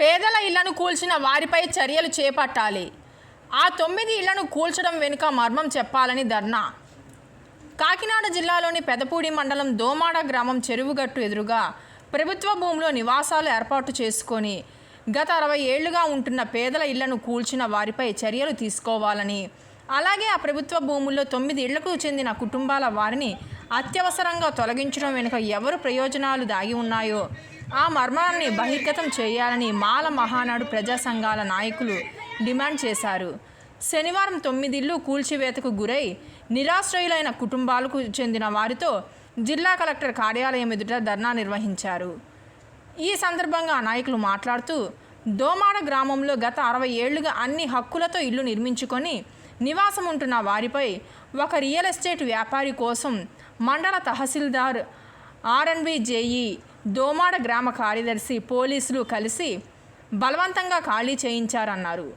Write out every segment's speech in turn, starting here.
పేదల ఇళ్ళను కూల్చిన వారిపై చర్యలు చేపట్టాలి. ఆ తొమ్మిది ఇళ్ళను కూల్చడం వెనుక మర్మం చెప్పాలని ధర్నా. కాకినాడ జిల్లాలోని పెదపూడి మండలం దోమాడ గ్రామం చెరువుగట్టు ఎదురుగా ప్రభుత్వ భూమిలో నివాసాలు ఏర్పాటు చేసుకొని గత అరవై ఏళ్ళుగా ఉంటున్న పేదల ఇళ్ళను కూల్చిన వారిపై చర్యలు తీసుకోవాలని అలాగే ఆ ప్రభుత్వ భూముల్లో తొమ్మిది ఇళ్ళకు చెందిన కుటుంబాల వారిని అత్యవసరంగా తొలగించడం వెనుక ఎవరు ప్రయోజనాలు దాగి ఉన్నాయో ఆ మర్మాన్ని బహిర్గతం చేయాలని మాల మహానాడు ప్రజా సంఘాల నాయకులు డిమాండ్ చేశారు. శనివారం తొమ్మిదిళ్ళు కూల్చివేతకు గురై నిరాశ్రయులైన కుటుంబాలకు చెందిన వారితో జిల్లా కలెక్టర్ కార్యాలయం ఎదుట ధర్నా నిర్వహించారు. ఈ సందర్భంగా నాయకులు మాట్లాడుతూ దోమాడ గ్రామంలో గత అరవై ఏళ్ళుగా అన్ని హక్కులతో ఇల్లు నిర్మించుకొని నివాసం ఉంటున్న వారిపై ఒక రియల్ ఎస్టేట్ వ్యాపారి కోసం మండల తహసీల్దార్ ఆర్ఎన్బి జేఈ దోమాడ గ్రామ కార్యదర్శి పోలీసులు కలిసి బలవంతంగా ఖాళీ చేయించారన్నారు.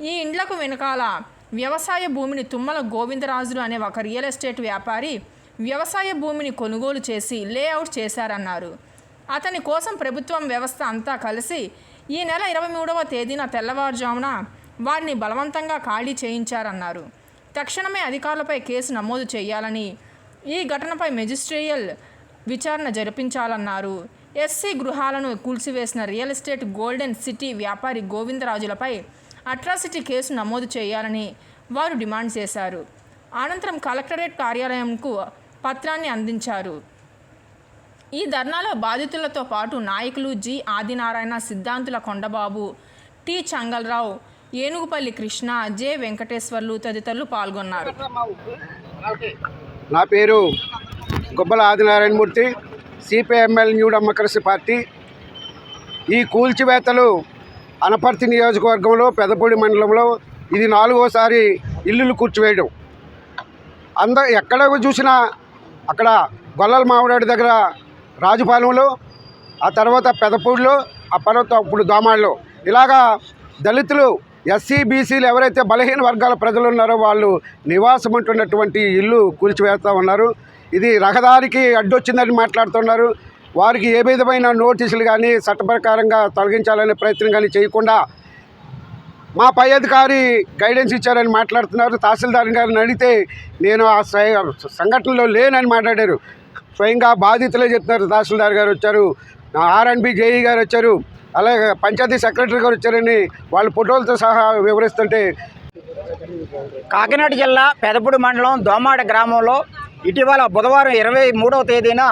ఈ ఇండ్లకు వెనకాల వ్యవసాయ భూమిని తుమ్మల గోవిందరాజులు అనే ఒక రియల్ ఎస్టేట్ వ్యాపారి వ్యవసాయ భూమిని కొనుగోలు చేసి లేఅవుట్ చేశారన్నారు. అతని కోసం ప్రభుత్వం వ్యవస్థ అంతా కలిసి ఈ నెల ఇరవై మూడవ తేదీన తెల్లవారుజామున వారిని బలవంతంగా ఖాళీ చేయించారన్నారు. తక్షణమే అధికారులపై కేసు నమోదు చేయాలని ఈ ఘటనపై మెజిస్ట్రియల్ విచారణ జరిపించాలన్నారు. ఎస్సీ గృహాలను కూల్చివేసిన రియల్ ఎస్టేట్ గోల్డెన్ సిటీ వ్యాపారి గోవిందరాజులపై అట్రాసిటీ కేసు నమోదు చేయాలని వారు డిమాండ్ చేశారు. అనంతరం కలెక్టరేట్ కార్యాలయంకు పత్రాన్ని అందించారు. ఈ ధర్నాలో బాధితులతో పాటు నాయకులు G. Adinarayana Siddhantula Kondababu T. Changalarao Enugupalli Krishna J. Venkateswarlu తదితరులు పాల్గొన్నారు. నా పేరు Gubbala Adinarayanamurthy CPI ML new democracy party. ఈ కూల్చివేతలు అనపర్తి నియోజకవర్గంలో పెదపూడి మండలంలో ఇది నాలుగోసారి ఇల్లులు కూర్చివేయడం. అంద ఎక్కడ చూసినా అక్కడ గొల్లల మామిడాడి దగ్గర రాజుపాలెంలో ఆ తర్వాత పెదపూడిలో ఆ పర్వత ఇప్పుడు దోమాళ్ళలో ఇలాగా దళితులు ఎస్సీ బీసీలు ఎవరైతే బలహీన వర్గాల ప్రజలు ఉన్నారో వాళ్ళు నివాసం ఉంటున్నటువంటి ఇల్లు కూల్చివేస్తూ ఉన్నారు. ఇది రహదారికి అడ్డొచ్చిందని మాట్లాడుతున్నారు. వారికి ఏ విధమైన నోటీసులు కానీ చట్టప్రకారంగా తొలగించాలనే ప్రయత్నం కానీ చేయకుండా మా పై అధికారి గైడెన్స్ ఇచ్చారని మాట్లాడుతున్నారు. తహసీల్దార్ గారిని అడిగితే నేను ఆ సంఘటనలో లేనని మాట్లాడారు. స్వయంగా బాధితులే చెప్తున్నారు. తహసీల్దార్ గారు వచ్చారు. ఆర్ఎన్బి జేఈ గారు వచ్చారు. అలాగే పంచాయతీ సెక్రటరీ గారు వచ్చారని వాళ్ళ ఫోటోలతో సహా వివరిస్తుంటే కాకినాడ జిల్లా పెదపూడి మండలం దోమాడ గ్రామంలో ఇటీవల బుధవారం ఇరవై మూడవ తేదీన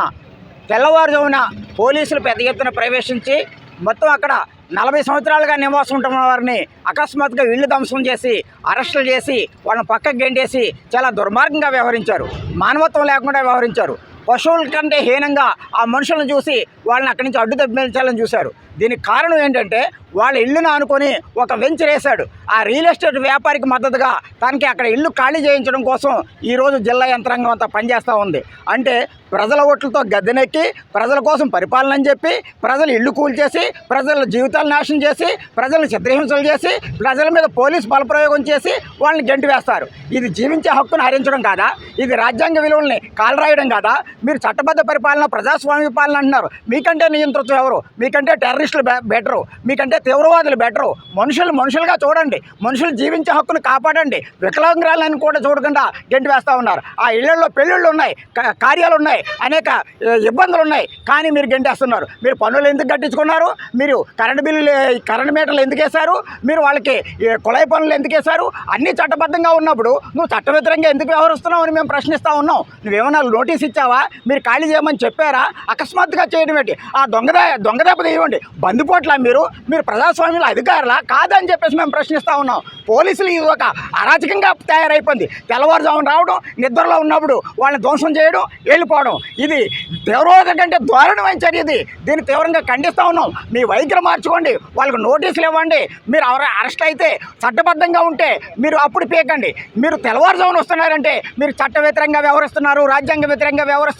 తెల్లవారుజామున పోలీసులు పెద్ద ఎత్తున ప్రవేశించి మొత్తం అక్కడ నలభై సంవత్సరాలుగా నివాసం ఉంటున్న వారిని అకస్మాత్తుగా ఇళ్ళు ధ్వంసం చేసి అరెస్టులు చేసి వాళ్ళని పక్కకు గెండేసి చాలా దుర్మార్గంగా వ్యవహరించారు. మానవత్వం లేకుండా వ్యవహరించారు. పశువుల కంటే హీనంగా ఆ మనుషులను చూసి వాళ్ళని అక్కడి నుంచి అడ్డు తప్పించాలని చూశారు. దీనికి కారణం ఏంటంటే వాళ్ళ ఇల్లును అనుకొని ఒక వెంచర్ వేశాడు. ఆ రియల్ ఎస్టేట్ వ్యాపారికి మద్దతుగా తనకి అక్కడ ఇల్లు ఖాళీ చేయించడం కోసం ఈరోజు జిల్లా యంత్రాంగం అంతా పనిచేస్తూ ఉంది. అంటే ప్రజల ఓట్లతో గద్దెనెక్కి ప్రజల కోసం పరిపాలన అని చెప్పి ప్రజలు ఇల్లు కూల్చేసి ప్రజల జీవితాలు నాశనం చేసి ప్రజలను చిత్రహింసలు చేసి ప్రజల మీద పోలీస్ బలప్రయోగం చేసి వాళ్ళని గంటి వేస్తారు ఇది జీవించే హక్కును హరించడం కాదా? ఇది రాజ్యాంగ విలువల్ని కాలరాయడం కాదా? మీరు చట్టబద్ధ పరిపాలన ప్రజాస్వామ్య పాలన అంటున్నారు. మీకంటే నియంతృత్వం ఎవరు? మీకంటే టెర్రరిస్టులు బెటరు. మీకంటే తీవ్రవాదులు బెటరు. మనుషులు మనుషులుగా చూడండి. మనుషులు జీవించే హక్కును కాపాడండి. వికలాంగురాలని కూడా చూడకుండా గెంటి వేస్తూ ఉన్నారు. ఆ ఇళ్ళలో పెళ్ళిళ్ళు ఉన్నాయి క- కార్యాలు ఉన్నాయి అనేక ఇబ్బందులు ఉన్నాయి. కానీ మీరు గెంటేస్తున్నారు. మీరు పనులు ఎందుకు కట్టించుకున్నారు? మీరు కరెంటు బిల్లులు కరెంటు మీటర్లు ఎందుకు వేశారు? మీరు వాళ్ళకి కుళాయి పనులు ఎందుకు వేశారు? అన్ని చట్టబద్ధంగా ఉన్నప్పుడు నువ్వు చట్ట ఎందుకు వ్యవహరిస్తున్నావు అని మేము ప్రశ్నిస్తూ ఉన్నాం. నువ్వేమన్నా నోటీస్ ఇచ్చావా? మీరు ఖాళీ చేయమని చెప్పారా? అకస్మాత్తుగా చేయడం ఏంటి? ఆ దొంగద దొంగదెబ్బ తీయండి. బందిపోట్ల మీరు మీరు ప్రజాస్వామ్యంలో అధికారులా? కాదని చెప్పేసి మేము ప్రశ్నిస్తూ ఉన్నాం. పోలీసులు ఇది ఒక అరాచకంగా తయారైపోయింది. తెల్లవారుజామున రావడం నిద్రలో ఉన్నప్పుడు వాళ్ళని ధ్వంసం చేయడం వెళ్ళిపోవడం. ఇది తీవ్రవాద కంటే దారుణమైన చర్య ఇది. దీన్ని తీవ్రంగా ఖండిస్తూ ఉన్నాం. మీ వైఖరి మార్చుకోండి. వాళ్ళకు నోటీసులు ఇవ్వండి. మీరు ఎవరు అరెస్ట్ అయితే చట్టబద్ధంగా ఉంటే మీరు అప్పుడు పీకండి. మీరు తెల్లవారుజామున వస్తున్నారంటే మీరు చట్ట వ్యతిరేకంగా వ్యవహరిస్తున్నారు రాజ్యాంగ వ్యతిరేకంగా వ్యవహరిస్తున్నారు.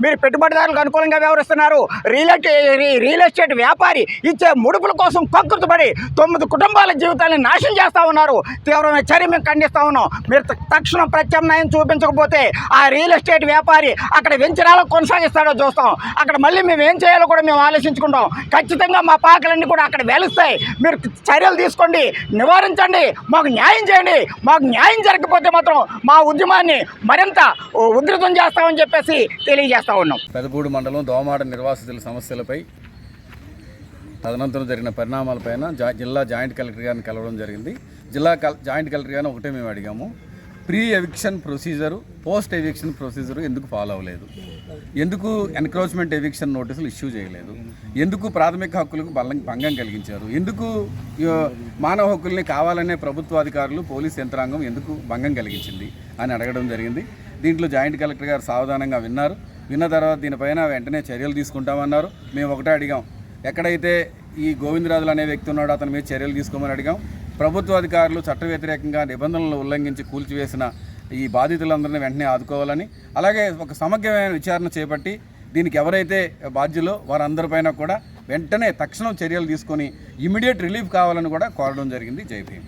మీరు పెట్టుబడిదారులకు అనుకూలంగా వ్యవహరిస్తున్నారు. రియల్ రియల్ ఎస్టేట్ వ్యాపారి ఇచ్చే ముడుపుల కోసం కక్కుర్తుపడి తొమ్మిది కుటుంబాల జీవితాన్ని నాశనం చేస్తూ ఉన్నారు. తీవ్రమైన చర్య మేము ఖండిస్తూ ఉన్నాం. మీరు తక్షణం ప్రత్యామ్నాయం చూపించకపోతే ఆ రియల్ ఎస్టేట్ వ్యాపారి అక్కడ వెంచరాలకు కొనసాగిస్తాడో చూస్తాం. అక్కడ మళ్ళీ మేము ఏం చేయాలో కూడా మేము ఆలోచించుకుంటాం. ఖచ్చితంగా మా పాకలన్నీ కూడా అక్కడ వెలుస్తాయి. మీరు చర్యలు తీసుకోండి. నివారించండి. మాకు న్యాయం చేయండి. మాకు న్యాయం జరగకపోతే మాత్రం మా ఉద్యమాన్ని మరింత ఉధృతం చేస్తామని చెప్పేసి తెలియజేస్తా ఉన్నాం. పెదపూడి మండలం దోమాడ నిర్వాసితుల సమస్యలపై తదనంతరం జరిగిన పరిణామాలపైన జా జిల్లా జాయింట్ కలెక్టర్ గారిని కలవడం జరిగింది. జిల్లా కల్ జాయింట్ కలెక్టర్ గారిని ఒకటే మేము అడిగాము. Pre eviction procedure post eviction procedure ఎందుకు ఫాలో అవ్వలేదు? ఎందుకు ఎన్క్రోచ్మెంట్ ఎవిక్షన్ నోటీసులు ఇష్యూ చేయలేదు? ఎందుకు ప్రాథమిక హక్కులకు బలం భంగం కలిగించారు? ఎందుకు మానవ హక్కుల్ని కావాలనే ప్రభుత్వ అధికారులు పోలీస్ యంత్రాంగం ఎందుకు భంగం కలిగించింది? అని అడగడం జరిగింది. దీంట్లో జాయింట్ కలెక్టర్ గారు సావధానంగా విన్నారు. విన్న తర్వాత దీనిపైన వెంటనే చర్యలు తీసుకుంటామన్నారు. మేము ఒకటే అడిగాం. ఎక్కడైతే ఈ గోవిందరాజులు అనే వ్యక్తి ఉన్నాడో అతని మీద చర్యలు తీసుకోమని అడిగాం. ప్రభుత్వ అధికారులు చట్ట వ్యతిరేకంగా నిబంధనలు ఉల్లంఘించి కూల్చివేసిన ఈ బాధితులందరినీ వెంటనే ఆదుకోవాలని అలాగే ఒక సమగ్రమైన విచారణ చేపట్టి దీనికి ఎవరైతే బాధ్యులో వారందరిపైన కూడా వెంటనే తక్షణం చర్యలు తీసుకొని ఇమీడియట్ రిలీఫ్ కావాలని కూడా కోరడం జరిగింది జై భీమ్.